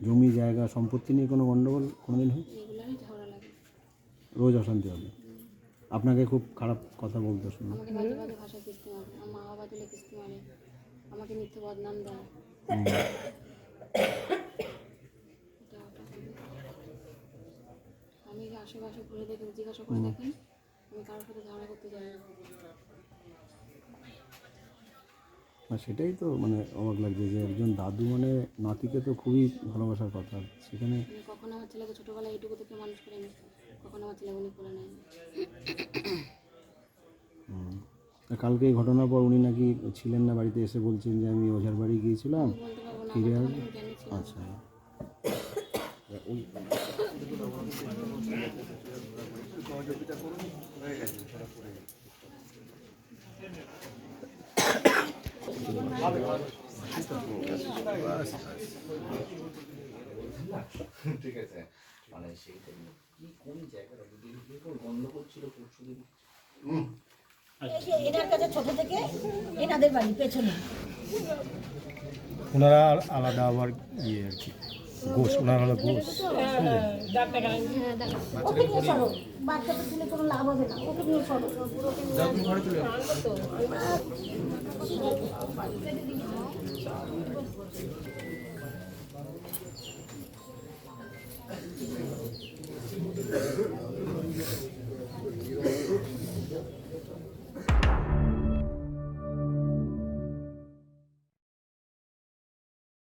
জমি জায়গা সম্পত্তি নিয়ে কোনো গণ্ডগোল কোনোদিন হয়? রোজ অশান্তি হবে। আপনাকে খুব খারাপ কথা বলতে শুনো আমাকে মিথ্যে বদনাম দেয়। আমি আশেপাশে ঘুরে দেখে জিজ্ঞাসা করে দেখেন। আমি কারোর সাথে ঝগড়া করতে যাই না। না সেটাই তো মানে অবাক লাগছে যে একজন দাদু মানে নাতিকে তো খুবই ভালোবাসার কথা। সেখানে কখনো আমার ছেলেকে ছোটোবেলায় এইটুকু থেকে মানুষ করে নি কখনো আমার ছেলে উনি করে নেয়নি। কালকে এই ঘটনার পর উনি নাকি ছিলেন না বাড়িতে এসে বলছেন যে আমি ওঝার বাড়ি গিয়েছিলাম। বলতে পারব না আমার আসবে তখন জ্ঞানী ছিল আচ্ছা ঠিক আছে মানে সেইটা কি কোন জায়গাটা যদি এরকম গন্ডগোল ছিল পরশু দিন এনার কাছে ছোট থেকে এনাদের বাড়ি, পেছনে। ওনারা আলাদা আবার ইয়ে আর কি। গোস ওনার হলো গোস ওকে নিয়ে সরো বাচ্চাটা কোনো লাভ হবে না ওকে নিয়ে সরো।